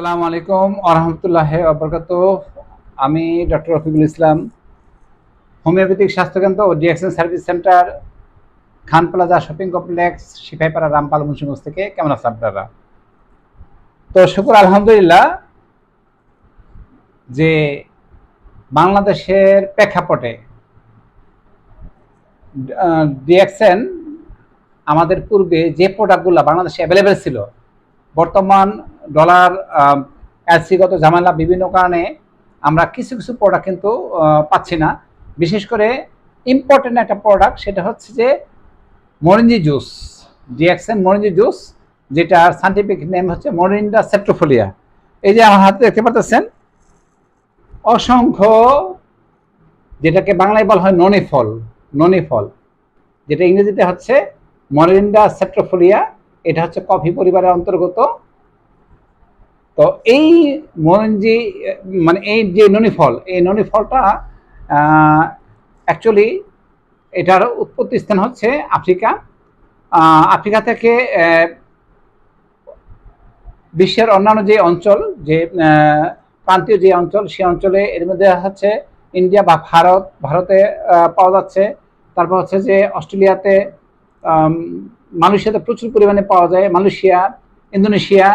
আসসালামু আলাইকুম আরহামতুল্লাহ আবরকাত আমি ডক্টর রফিকুল ইসলাম, হোমিওপ্যাথিক স্বাস্থ্যকেন্দ্র ও DXN service centre, Khan plaza shopping complex Sipahipara Rampal Munshiganj থেকে। কেমন আছেন আপনারা? তো শুকুর, আলহামদুলিল্লাহ, যে বাংলাদেশের প্রেক্ষাপটে ডিএক্সএন আমাদের পূর্বে যে প্রোডাক্টগুলো বাংলাদেশে অ্যাভেলেবেল ছিল, বর্তমান ডলার এলসিগত ঝামেলা বিভিন্ন কারণে আমরা কিছু কিছু প্রোডাক্ট কিন্তু পাচ্ছি না। বিশেষ করে ইম্পর্টেন্ট একটা প্রোডাক্ট সেটা হচ্ছে যে Morinzhi juice DXN Morinzhi juice, যেটার সাইন্টিফিক নেম হচ্ছে মরিন্ডা সেপ্টোফোলিয়া এই যে আমার হাতে দেখতে পাচ্ছেন, অসংখ্য, যেটাকে বাংলায় বলা হয় ননি ফল ননি ফল যেটা ইংরেজিতে হচ্ছে মরিন্ডা সেপ্টোফোলিয়া এটা হচ্ছে কফি পরিবারের অন্তর্গত। তো এই মরঞ্জি মানে এই যে ননি ফল এই ননি ফলটা অ্যাকচুয়ালি এটার উৎপত্তি স্থান হচ্ছে আফ্রিকা। আফ্রিকা থেকে বিশ্বের অন্যান্য যে অঞ্চল, যে প্রান্তীয় যে অঞ্চল সেই অঞ্চলে এর মধ্যে হচ্ছে ইন্ডিয়া বা ভারত, ভারতে পাওয়া যাচ্ছে। তারপর হচ্ছে যে অস্ট্রেলিয়াতে মালয়েশিয়াতে প্রচুর পরিমাণে পাওয়া যায়। মালয়েশিয়া, ইন্দোনেশিয়া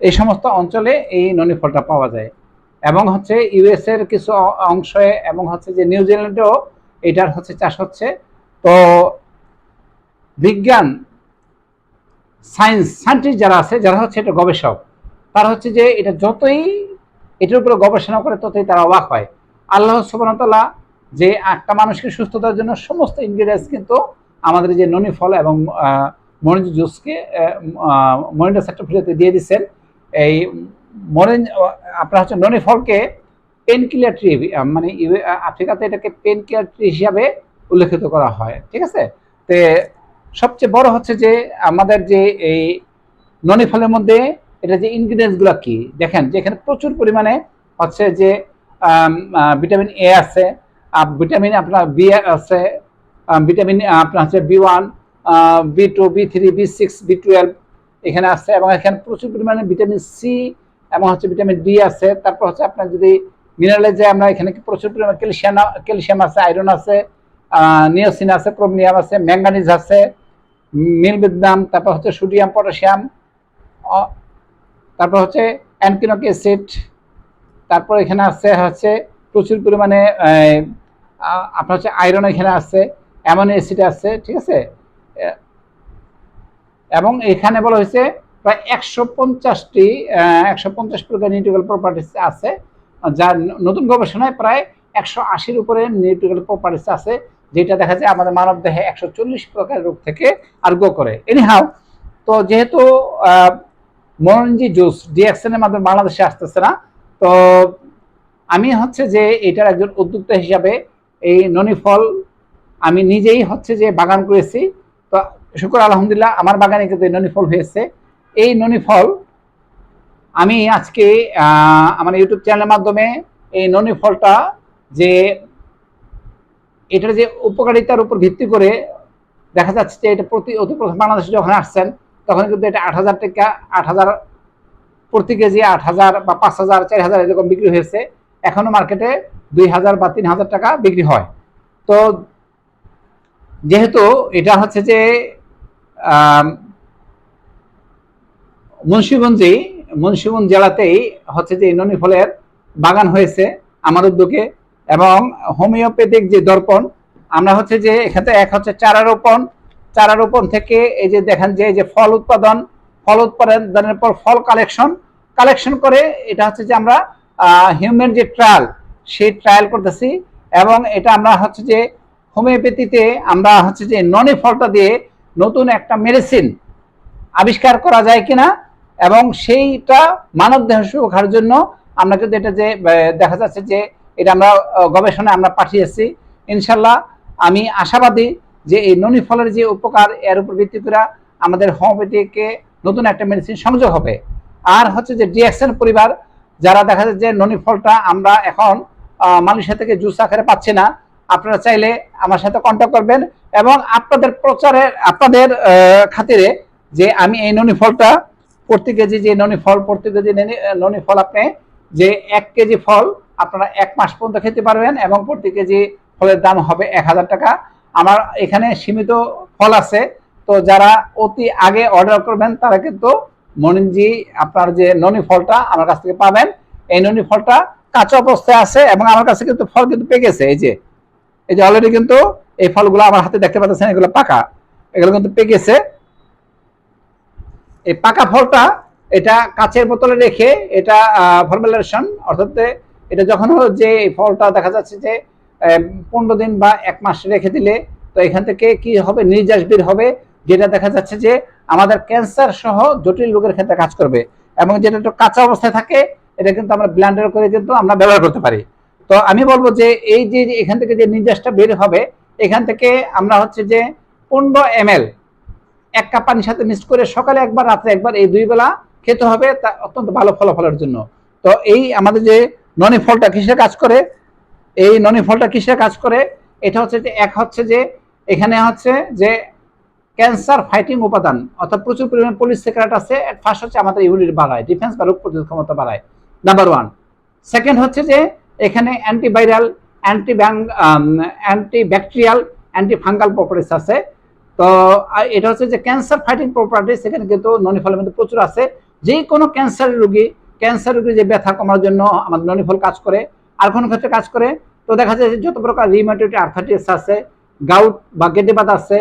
এই সমস্ত অঞ্চলে এই ননি ফলটা পাওয়া যায়। এবং হচ্ছে ইউএস এর কিছু অংশে এবং হচ্ছে যে নিউজিল্যান্ডেও এটার হচ্ছে চাষ হচ্ছে। তো বিজ্ঞান সায়েন্স সায়েন্টিস্ট যারা আছে, যারা হচ্ছে এটা গবেষক, তারা হচ্ছে যে এটা যতই, এটার উপরে গবেষণা করে ততই তারা অবাক হয়। আল্লাহ সুবহানাহু যে একটা মানুষকে সুস্থতার জন্য সমস্ত ইনগ্রিডিয়েন্টস কিন্তু আমাদের যে ননি ফল এবং মরিচ জুসকে মরিন্ডা সেক্টর ফ্রিতে দিয়ে দিচ্ছেন। এই মরেন, আপনার হচ্ছে ননি ফলকে পেন কিলার ট্রি মানে আফ্রিকাতে এটাকে পেন কিলার ট্রি হিসাবে উল্লেখিত করা হয়, ঠিক আছে? তে সবচেয়ে বড় হচ্ছে যে আমাদের যে এই ননি ফলের মধ্যে এটা যে ইনগ্রিডিয়েন্টসগুলো কি? দেখেন যে এখানে প্রচুর পরিমাণে হচ্ছে যে ভিটামিন এ আছে ভিটামিন আপনার বি আছে ভিটামিন আপনার হচ্ছে B one B two B three B six B twelve এখানে আছে এবং এখানে প্রচুর পরিমাণে ভিটামিন সি এবং হচ্ছে ভিটামিন ডি আছে। তারপর হচ্ছে আপনার যদি মিনারেলে যায় আমরা এখানে প্রচুর পরিমাণে ক্যালসিয়াম ক্যালসিয়াম আছে আয়রন আছে নিওসিন আছে ক্রোমিয়াম আছে ম্যাঙ্গানিজ আছে মিলবিদ্যাম তারপর হচ্ছে সোডিয়াম পটাশিয়াম তারপর হচ্ছে অ্যানকিনক অ্যাসিড তারপর এখানে আছে হচ্ছে প্রচুর পরিমাণে আপনার হচ্ছে আয়রন এখানে আছে অ্যামোনো অ্যাসিড আছে, ঠিক আছে? এবং এখানে বলা হয়েছে প্রায় একশো পঞ্চাশটি একশো পঞ্চাশ প্রকার নিউট্রিক্যাল প্রপার্টিস আছে ন- নতুন গবেষণায় প্রায় একশো আশির উপরে নিউট্রিক্যাল প্রপার্টিস আছে, যেটা দেখা যায় আমাদের মানব দেহে একশো চল্লিশ প্রকার রোগ থেকে আরোগ্য করে। এনিহাও তো যেহেতু মরঞ্জি জুস ডিএক্সএনের মাধ্যমে বাংলাদেশে আসতেছে না, তো আমি হচ্ছে যে এটার একজন উদ্যোক্তা হিসাবে এই ননি ফল আমি নিজেই হচ্ছে যে বাগান করেছি। তো শুক্র, আলহামদুলিল্লাহ, আমার বাগানে কিন্তু ননি ফল হয়েছে। এই ননি ফল আমি আজকে আমার ইউটিউব চ্যানেলের মাধ্যমে এই ননি ফলটা যে, এটার যে উপকারিতার উপর ভিত্তি করে দেখা যাচ্ছে যে এটা প্রতি, অতি প্রথম বাংলাদেশে যখন আসছেন, তখন কিন্তু এটা আট হাজার টাকা, আট হাজার প্রতি কেজি, আট হাজার বা পাঁচ হাজার, চার হাজার এরকম বিক্রি হয়েছে। এখনও মার্কেটে দুই হাজার বা তিন হাজার টাকা বিক্রি হয়। তো যেহেতু এটা হচ্ছে যে মুন্সিগঞ্জে মুন্সিগঞ্জ জেলাতেই হচ্ছে যে এই ফলের বাগান হয়েছে আমার উদ্যোগে এবং হোমিওপ্যাথিক যে দর্পণ, আমরা হচ্ছে যে এখানে এক হচ্ছে চারা রোপণ। চারা রোপণ থেকে এই যে দেখেন যে, এই যে ফল উৎপাদন, ফল উৎপাদনের পর ফল কালেকশন কালেকশন করে এটা হচ্ছে যে আমরা হিউম্যান যে ট্রায়াল, সেই ট্রায়াল করতেছি এবং এটা আমরা হচ্ছে যে হোমিওপ্যাথিতে আমরা হচ্ছে যে ননি ফলটা দিয়ে নতুন একটা মেডিসিন আবিষ্কার করা যায় কিনা এবং সেইটা মানব দেহ সুরক্ষার জন্য আমরা কিন্তু এটা যে দেখা যাচ্ছে যে এটা আমরা গবেষণায় আমরা পাঠিয়েছি। ইনশাল্লাহ আমি আশাবাদী যে এই ননি ফলের যে উপকার, এর উপর ভিত্তি করে আমাদের হোমিওপ্যাথিকে নতুন একটা মেডিসিন সংযোগ হবে। আর হচ্ছে যে ডিএক্সএন পরিবার, যারা দেখা যাচ্ছে যে ননি ফলটা আমরা এখন মালয়েশিয়া থেকে জুস আকারে পাচ্ছি না আপনারা চাইলে আমার সাথে কন্ট্যাক্ট করবেন এবং আপনাদের প্রচারের, আপনাদের খাতিরে যে আমি এই ননি ফলটা প্রতি কেজি যে ননি ফল, প্রতি কেজি নেনি- ফল আপনি যে এক কেজি ফল আপনারা এক মাস পর্যন্ত খেতে পারবেন এবং প্রতি কেজি ফলের দাম হবে এক হাজার টাকা। আমার এখানে সীমিত ফল আছে, তো যারা অতি আগে অর্ডার করবেন, তারা কিন্তু মনিনজি আপনার যে ননি ফলটা আমার কাছ থেকে পাবেন। এই ননি ফলটা কাঁচা অবস্থায় আছে এবং আমার কাছে কিন্তু ফল কিন্তু পেকেছে এই যে এই যে অলরেডি কিন্তু এই ফলগুলো আমার হাতে দেখতে পাচ্ছেন, এগুলো পাকা। এগুলো কিন্তু পেকেছে এই পাকা ফলটা এটা কাচের বোতলে রেখে এটা ফর্মুলেশন অর্থাৎ এটা যখন হলো যে ফলটা দেখা যাচ্ছে যে পনেরো দিন বা এক মাস রেখে দিলে, তো এখান থেকে কি হবে? নির্যাস বের হবে, যেটা দেখা যাচ্ছে যে আমাদের ক্যান্সার সহ জটিল রোগের ক্ষেত্রে কাজ করবে। এবং যেটা একটু কাঁচা অবস্থায় থাকে, এটা কিন্তু আমরা ব্ল্যান্ডার করে কিন্তু আমরা ব্যবহার করতে পারি। তো আমি বলব যে এই যে এখান থেকে যে নির্যাসটা বের হবে, এখান থেকে আমরা হচ্ছে যে পনেরো এম এক কাপ পানির সাথে মিক্স করে সকালে একবার, রাত্রে একবার এই দুই বেলা খেতে হবে, তা অত্যন্ত ভালো ফলাফলের জন্য। তো এই আমাদের যে ননি ফলটা কিসের কাজ করে? এই ননি ফলটা কিসের কাজ করে? এটা হচ্ছে যে এক হচ্ছে যে এখানে হচ্ছে যে ক্যান্সার ফাইটিং উপাদান, অর্থাৎ প্রচুর পরিমাণে পুলিশ সিক্রেট আছে ফার্স্ট হচ্ছে আমাদের ইমিউনিটি বাড়ায়, ডিফেন্স বা রোগ প্রতিরোধ ক্ষমতা বাড়ায়, নাম্বার ওয়ান। সেকেন্ড হচ্ছে যে এখানে antiviral anti antibacterial antifungal properties আছে। তো এটা হচ্ছে যে ক্যান্সার ফাইটিং প্রপার্টিস এখানে কিন্তু ননি ফলের মধ্যে প্রচুর আছে। যে কোনো ক্যান্সার রোগী ক্যান্সার রোগী যে ব্যথা কমার জন্য আমাদের ননি ফল কাজ করে, আর কোনো ক্ষেত্রে কাজ করে। তো দেখা যায় যে যত প্রকার রিমাটোইড আর্থাইটিস আছে গাউট বা গেডেবাদ আছে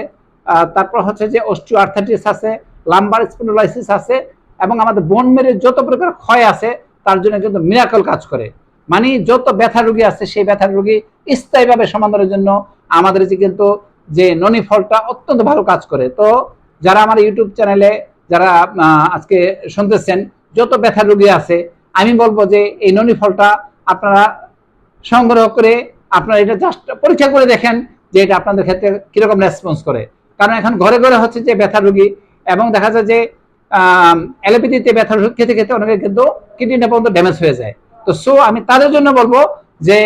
তারপর হচ্ছে যে অস্টিও আর্থাইটিস আছে লাম্বার স্পন্ডোলাইসিস আছে, এবং আমাদের বোন মেরে যত প্রকার ক্ষয় আছে, তার জন্য কিন্তু মিরাকল কাজ করে। মানে যত ব্যথা রোগী আছে, সেই ব্যথা রোগী স্থায়ীভাবে সমাধানের জন্য আমাদের যে কিন্তু যে ননি ফলটা অত্যন্ত ভালো কাজ করে। তো যারা আমার ইউটিউব চ্যানেলে যারা আজকে শুনতেছেন, যত ব্যথা রোগী আছে, আমি বলব যে এই ননি ফলটা আপনারা সংগ্রহ করে আপনারা এটা জাস্ট পরীক্ষা করে দেখেন যে এটা আপনাদের ক্ষেত্রে কীরকম রেসপন্স করে। কারণ এখন ঘরে ঘরে হচ্ছে যে ব্যথা রোগী এবং দেখা যায় যে অ্যালোপ্যাথিতে ব্যথা খেতে খেতে অনেকের কিন্তু কিডনিটা পর্যন্ত ড্যামেজ হয়ে যায়। তো সো আমি তাদের জন্য বলব যে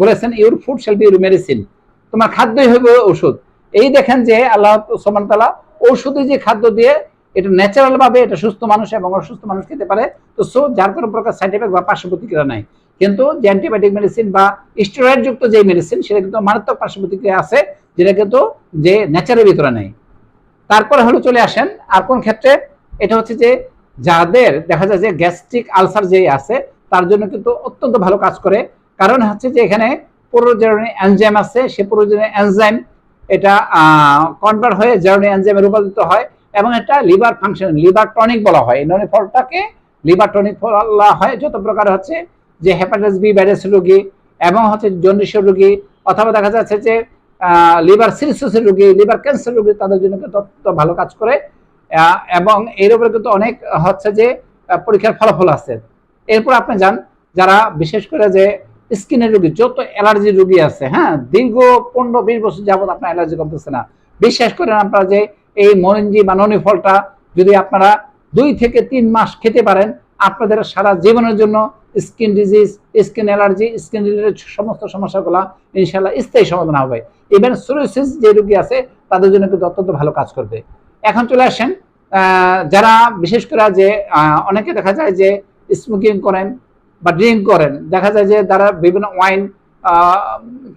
বলেছেন your food shall be your medicine তোমার খাদ্যই হবে ওষুধ এই দেখেন যে আল্লাহ সোমান তালা যে খাদ্য দিয়ে এটা এটা সুস্থ মানুষ এবং অসুস্থ মানুষ খেতে পারে। তো সো যার কোনো প্রকার সাইড এফেক্ট বা পার্শ্ব প্রতিক্রিয়া নাই। কিন্তু যে অ্যান্টিবায়োটিক মেডিসিন বা স্টেরয়েড যুক্ত যে মেডিসিন সেটা কিন্তু মারাত্মক পার্শ্ব প্রতিক্রিয়া আছে, যেটা কিন্তু যে ন্যাচারের ভিতরে নেই। তারপরে হলো চলে আসেন, আর কোন ক্ষেত্রে? এটা হচ্ছে যে যাদের দেখা যায় যে গ্যাস্ট্রিক আলসার যে আছে, তার জন্য কিন্তু অত্যন্ত ভালো কাজ করে। কারণ হচ্ছে যে এখানে প্রোজেরনি এনজাইম আছে, সে প্রোজেরনি এনজাইম এটা কনভার্ট হয়ে জেরনি এনজাইমে রূপান্তরিত হয় এবং এটা লিভার ফাংশন লিভার টনিক বলা হয়। এই ধরনের ফলটাকে লিভার টনিক বলা হয়। যত প্রকার হচ্ছে যে হেপাটাইটিস বি ভাইরাস রোগী এবং হচ্ছে জন্ডিস রোগী অথবা দেখা যাচ্ছে যে লিভার সিরিসিসের রোগী, লিভার ক্যান্সার রোগী, তাদের জন্য কিন্তু অত্যন্ত ভালো কাজ করে। এবং এর উপরে কিন্তু অনেক হচ্ছে যে পরীক্ষার ফলাফল আছে। এরপর আপনি যান, যারা বিশেষ করে যে স্কিনের রোগী, যত অ্যালার্জি রোগী আছে হ্যাঁ দীর্ঘ পনেরো বিশ বছর যাবত আপনার অ্যালার্জি কমতেছে না। বিশ্বাস করেন আপনারা যে এই মরিঞ্জি বা ননি ফলটা যদি আপনারা দুই থেকে তিন মাস খেতে পারেন, আপনাদের সারা জীবনের জন্য skin disease skin allergy skin related সমস্ত সমস্যাগুলো ইনশাল্লাহ স্থায়ী সমাধান হবে। ইভেন সোরিয়াসিস যে রোগী আছে, তাদের জন্য কিন্তু অত্যন্ত ভালো কাজ করবে। এখন চলে আসেন যারা বিশেষ করে যে অনেকে দেখা যায় যে স্মোকিং করেন বা ড্রিঙ্ক করেন, দেখা যায় যে তারা বিভিন্ন ওয়াইন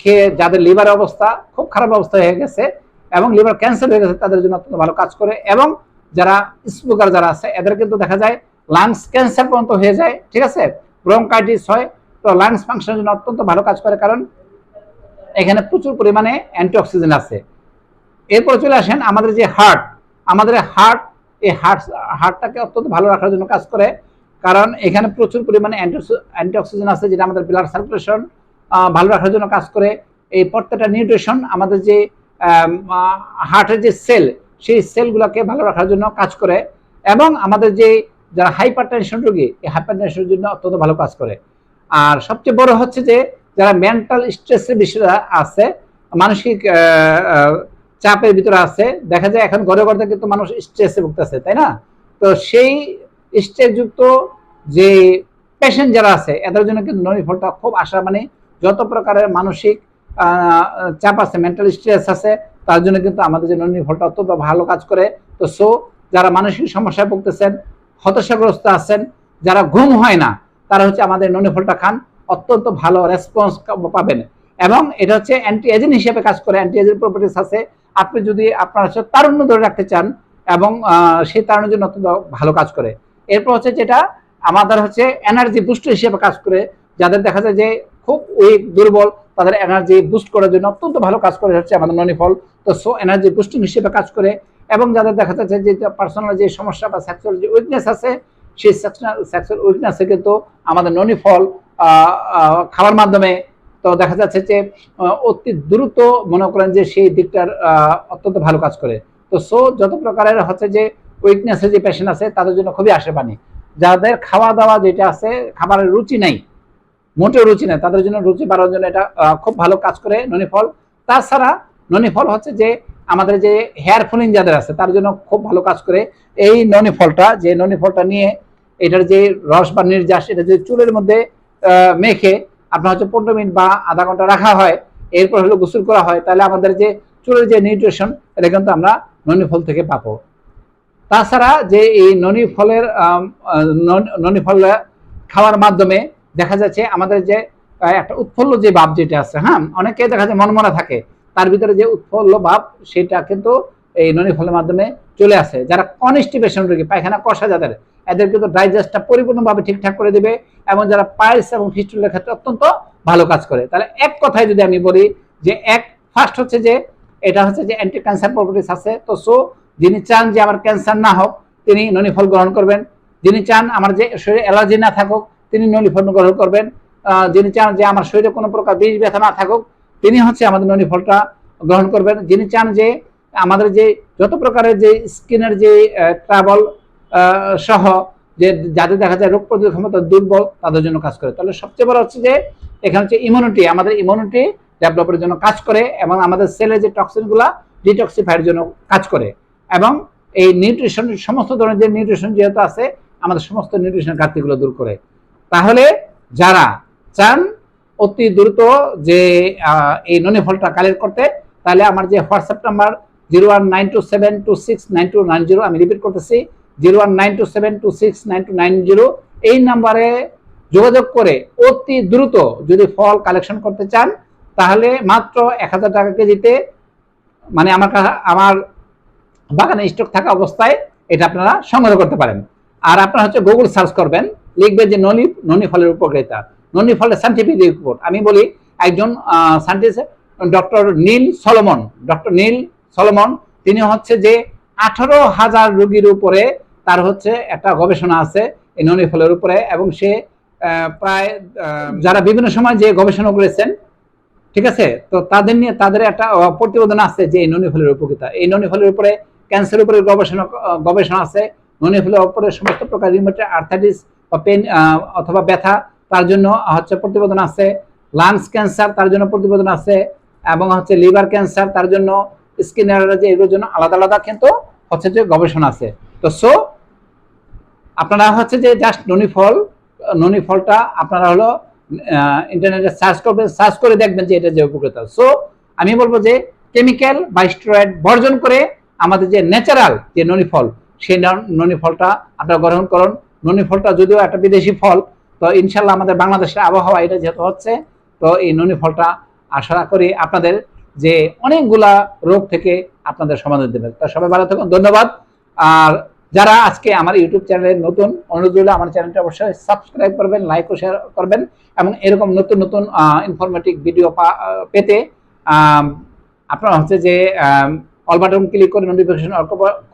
খেয়ে যাদের লিভার অবস্থা খুব খারাপ অবস্থা হয়ে গেছে এবং লিভার ক্যান্সার হয়ে গেছে, তাদের জন্য অত্যন্ত ভালো কাজ করে এবং যারা স্মোকার যারা আছে, এদের কিন্তু দেখা যায় লাংস ক্যান্সার পর্যন্ত হয়ে যায়, ঠিক আছে? ব্রঙ্কাইটিস হয়, তো লাংস ফাংশনের জন্য অত্যন্ত ভালো কাজ করে কারণ এখানে প্রচুর পরিমাণে অ্যান্টিঅক্সিজেন আছে। এরপর চলে আসেন আমাদের যে হার্ট আমাদের হার্ট এই হার্ট হার্টটাকে অত্যন্ত ভালো রাখার জন্য কাজ করে। কারণ এখানে প্রচুর পরিমাণে অ্যান্টিঅক্সিজেন আছে, যেটা আমাদের ব্লাড সার্কুলেশন ভালো রাখার জন্য কাজ করে। এই প্রত্যেকটা নিউট্রিশন আমাদের যে হার্টের যে সেল সেই সেলগুলোকে ভালো রাখার জন্য কাজ করে। এবং আমাদের যে, যারা হাইপার টেনশন রোগী, এই হাইপার টেনশনের জন্য অত্যন্ত ভালো কাজ করে। আর সবচেয়ে বড় হচ্ছে যে, যারা মেন্টাল স্ট্রেসের বিষয়টা আছে, মানসিক চাপের ভিতরে আছে। দেখা যায় এখন ঘরে ঘরে কিন্তু মানুষ স্ট্রেসে ভুগতেছে, তাই না? তো সেই স্ট্রেসযুক্ত যে পেশেন্ট যারা আছে, এদের জন্য কিন্তু ননি ফলটা খুব আশা মানে যত প্রকারের মানসিক চাপ আছে মেন্টাল স্ট্রেস আছে, তার জন্য কিন্তু আমাদের যে ননি ফলটা অত্যন্ত ভালো কাজ করে। তো সো যারা মানসিক সমস্যায় ভুগতেছেন, হতাশাগ্রস্ত আছেন, যারা ঘুম হয় না, তারা হচ্ছে আমাদের ননি ফলটা খান, অত্যন্ত ভালো রেসপন্স পাবেন। এবং এটা হচ্ছে অ্যান্টি এজেন্ট হিসেবে কাজ করে। অ্যান্টি এজেন্ট প্রপার্টিস আছে আপনি যদি আপনার হচ্ছে তারুণ্য ধরে রাখতে চান এবং সেই তারুণ্যের জন্য অত্যন্ত ভালো কাজ করে। এরপর হচ্ছে যেটা আমাদের হচ্ছে এনার্জি বুস্ট হিসেবে কাজ করে যাদের দেখা যায় যে খুব উইক দুর্বল তাদের এনার্জি বুস্ট করার জন্য অত্যন্ত ভালো কাজ করে হচ্ছে আমাদের ননি ফল তো সো এনার্জি বুস্টিং হিসেবে কাজ করে এবং যাদের দেখা যাচ্ছে যে পার্সোনাল যে সমস্যা বা সেক্সুয়াল যে উইকনেস আছে সেই সেক্সুয়াল উইকনেসে কিন্তু আমাদের ননি ফল আহ, আহ, খাওয়ার মাধ্যমে তো দেখা যাচ্ছে যে অতি দ্রুত মনে করেন যে সেই দিকটার অত্যন্ত ভালো কাজ করে। তো সো যত প্রকারের হচ্ছে যে উইকনেসের যে পেশেন্ট আছে, তাদের জন্য খুবই আশেপানি যাদের খাওয়া দাওয়া যেটা আছে, খাবারের রুচি নাই, মোটেও রুচি নেই, তাদের জন্য রুচি বাড়ানোর জন্য এটা খুব ভালো কাজ করে ননি ফল তাছাড়া ননি ফল হচ্ছে যে, আমাদের যে হেয়ার ফলিং যাদের আছে, তার জন্য খুব ভালো কাজ করে এই ননি ফলটা যে ননি ফলটা নিয়ে এটার যে রস বা নির্যাস, এটা যদি চুলের মধ্যে মেখে আপনার হচ্ছে পনেরো মিনিট বা আধা ঘণ্টা রাখা হয়, এরপর হলো গোসল করা হয়, তাহলে আমাদের যে চুলের যে নিউট্রিশন, এটা কিন্তু আমরা ননি ফল থেকে পাবো। তাছাড়া যে এই ননি ফলের ননি ফল খাওয়ার মাধ্যমে দেখা যাচ্ছে আমাদের যে একটা উৎফুল্ল যে ভাব যেটা আছে হ্যাঁ অনেকে দেখা যায় মনমরা থাকে, তার ভিতরে যে উৎফুল্ল ভাব, সেটা কিন্তু এই ননি ফলের মাধ্যমে চলে আসে। যারা কনস্টিপেশন রোগী, পায়খানা, কষা যাদের এদের কিন্তু ডাইজেস্টটা পরিপূর্ণভাবে ঠিকঠাক করে দিবে এবং যারা পাইলস এবং ফিস্টুলের ক্ষেত্রে অত্যন্ত ভালো কাজ করে। তাহলে এক কথায় যদি আমি বলি যে এক ফার্স্ট হচ্ছে যে এটা হচ্ছে যে অ্যান্টি ক্যান্সার প্রপার্টিস আছে। তো সো যিনি চান যে আমার ক্যান্সার না হোক, তিনি ননি ফল গ্রহণ করবেন। যিনি চান আমার যে শরীরে অ্যালার্জি না থাকুক, তিনি ননি ফল গ্রহণ করবেন। যিনি চান যে আমার শরীরে কোনো প্রকার বিষ ব্যথা না থাকুক, তিনি হচ্ছে আমাদের ননি ফলটা গ্রহণ করবেন। যিনি চান যে আমাদের যে যত প্রকারের যে স্কিনের যে ট্রাবল সহ যে যাদের দেখা যায় রোগ প্রতিরোধ ক্ষমতা দুর্বল, তাদের জন্য কাজ করে। তাহলে সবচেয়ে বড় হচ্ছে যে, এখানে হচ্ছে ইমিউনিটি আমাদের ইমিউনিটি ডেভেলপের জন্য কাজ করে এবং আমাদের সেলের যে টক্সিনগুলা ডিটক্সিফাইয়ের জন্য কাজ করে। এবং এই নিউট্রিশন সমস্ত ধরনের যে নিউট্রিশন যেহেতু আছে, আমাদের সমস্ত নিউট্রিশন ঘাটতিগুলো দূর করে। তাহলে যারা চান অতি দ্রুত যে এই ননি ফলটা কালেক্ট করতে, তাহলে আমার যে WhatsApp number zero one nine two seven two six nine two nine zero আমি রিপিট করতেছি zero one nine two seven two six nine two nine zero এই নাম্বারে যোগাযোগ করে অতি দ্রুত যদি ফল কালেকশন করতে চান, তাহলে মাত্র এক হাজার টাকা কেজিতে মানে আমার আমার বাগানে স্টক থাকা অবস্থায় এটা আপনারা সংগ্রহ করতে পারেন। আর আপনারা হচ্ছে গুগল সার্চ করবেন, লিখবেন যে ননি ননি ফলের উপকারিতা। ননি ফলের সাইন্টিফিক রিপোর্ট আমি বলি একজন scientist doctor Neil Solomon doctor Neil Solomon, তিনি হচ্ছে যে আঠারো হাজার রোগীর উপরে তার হচ্ছে একটা গবেষণা আছে, এই ননি ফলের উপরে, এবং সে প্রায় যারা বিভিন্ন সময় যে গবেষণা করেছেন, ঠিক আছে? তো তাদের নিয়ে তাদের একটা প্রতিবেদন আছে যে এই ননি ফলের উপকারিতা। এই ননি ফলের উপরে ক্যান্সার উপরে গবেষণা গবেষণা আছে। ননি ফলের উপরে সমস্ত প্রকার রিমোটের আর্থাইটিস বা পেন অথবা ব্যথা, তার জন্য হচ্ছে প্রতিবেদন আছে। লাংস ক্যান্সার তার জন্য প্রতিবেদন আছে, এবং হচ্ছে লিভার ক্যান্সার তার জন্য স্কিন অ্যালার্জি এগুলোর জন্য আলাদা আলাদা কিন্তু হচ্ছে যে গবেষণা আছে। তো সো আপনারা হচ্ছে যে জাস্ট ননি ফল, ননি ফলটা আপনারা হলো ইন্টারনেটে সার্চ করবেন সার্চ করে দেখবেন যে এটা যে উপকৃত সো আমি বলব যে কেমিক্যাল বা স্টেরয়েড বর্জন করে আমাদের যে ন্যাচারাল যে ননি ফল, সেই ননি ফলটা আপনারা গ্রহণ করুন। ননি ফলটা যদিও একটা বিদেশি ফল, তো ইনশাল্লাহ আমাদের বাংলাদেশের আবহাওয়া এটা যেহেতু হচ্ছে, তো এই ননি ফলটা আশা করি আপনাদের যে অনেকগুলা রোগ থেকে আপনাদের সমাধান দেবে তো সবাই ভালো থাকুন, ধন্যবাদ। আর যারা আজকে আমার ইউটিউব চ্যানেলে নতুন, অনুরোধ রইল আমার চ্যানেলটা অবশ্যই সাবস্ক্রাইব করবেন লাইক ও শেয়ার করবেন এবং এরকম নতুন নতুন ইনফরমেটিভ ভিডিও পেতে আপনারা হচ্ছে যে অল বাটন ক্লিক করে নোটিফিকেশন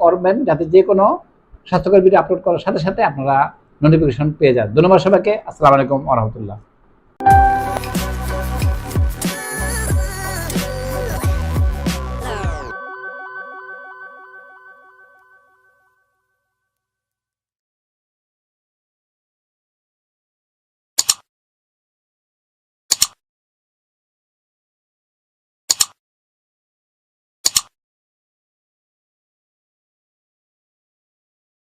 করবেন যাতে যে কোনো স্বাস্থ্যকর ভিডিও আপলোড করার সাথে সাথে আপনারা নোটিফিকেশন পেয়ে যান। ধন্যবাদ সবাইকে। আসসালামু আলাইকুম রহমতুল্লাহ।